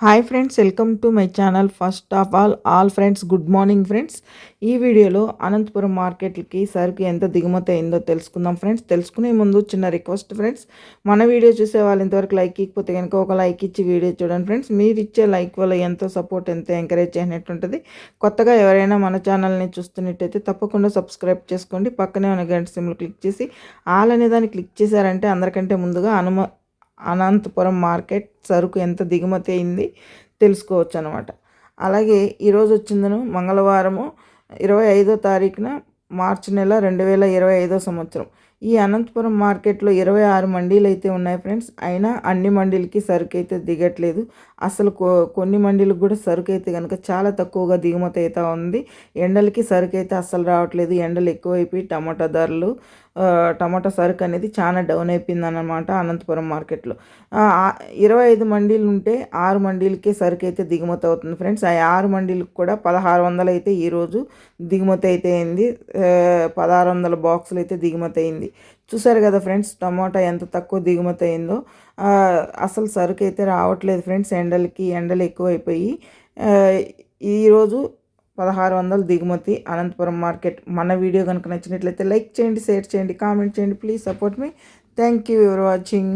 Hi friends welcome to my channel first of all all friends good morning friends ఈ వీడియోలో అనంతపురం మార్కెట్కి సరుకు ఎంత దిగుమతి అయిందో తెలుసుకుందాం ఫ్రెండ్స్ తెలుసుకునే ముందు చిన్న రిక్వెస్ట్ ఫ్రెండ్స్ మన వీడియో చూసే వాళ్ళు ఇంతవరకు లైక్ ఇకపోతే కనుక ఒక లైక్ ఇచ్చి వీడియో చూడండి ఫ్రెండ్స్ మీరు ఇచ్చే లైక్ వల్ల ఎంతో సపోర్ట్ ఎంతో ఎంకరేజ్ చేయనట్టుంటుంది కొత్తగా ఎవరైనా మన ఛానల్ని చూస్తున్నట్టయితే తప్పకుండా సబ్స్క్రైబ్ చేసుకోండి. పక్కనే ఉన్న గంట సిమ్లు క్లిక్ చేసి ఆల్ అనే దాన్ని క్లిక్ చేశారంటే అందరికంటే ముందుగా అనుమ అనంతపురం మార్కెట్ సరుకు ఎంత దిగుమతి అయింది తెలుసుకోవచ్చు అనమాట అలాగే ఈరోజు వచ్చిందను మంగళవారము ఇరవై ఐదో తారీఖున మార్చి నెల రెండు వేల ఇరవై ఐదో సంవత్సరం. ఈ అనంతపురం మార్కెట్లో ఇరవై ఆరు మండీలు అయితే ఉన్నాయి ఫ్రెండ్స్. అయినా అన్ని మండీలకి సరుకు అయితే దిగట్లేదు. అసలు కొన్ని మండీలకు కూడా సరుకు అయితే కనుక చాలా తక్కువగా దిగుమతి అవుతూ ఉంది. ఎండలకి సరుకు అయితే అస్సలు రావట్లేదు. ఎండలు ఎక్కువైపోయి టమాటా ధరలు టమాటా సరుకు అనేది చాలా డౌన్ అయిపోయింది అన్నమాట అనంతపురం మార్కెట్లో. ఇరవై ఐదు మండీలు ఉంటే ఆరు మండీలకే సరుకు అయితే దిగుమతి అవుతుంది ఫ్రెండ్స్. ఆ ఆరు మండీలకు కూడా పదహారు వందలు అయితే ఈరోజు దిగుమతి అయితే అయింది. పదహారు వందల బాక్సులు అయితే దిగుమతి అయింది. చూసారు కదా ఫ్రెండ్స్ టమాటా ఎంత తక్కువ దిగుమతి అయిందో. అసలు సరుకు అయితే రావట్లేదు ఫ్రెండ్స్ ఎండలకి ఎండలు ఎక్కువైపోయి. ఈరోజు పదహారు వందలు దిగుమతి అనంతపురం మార్కెట్. మన వీడియో కనుక నచ్చినట్లయితే లైక్ చేయండి షేర్ చేయండి కామెంట్ చేయండి. Please support me. Thank you for watching.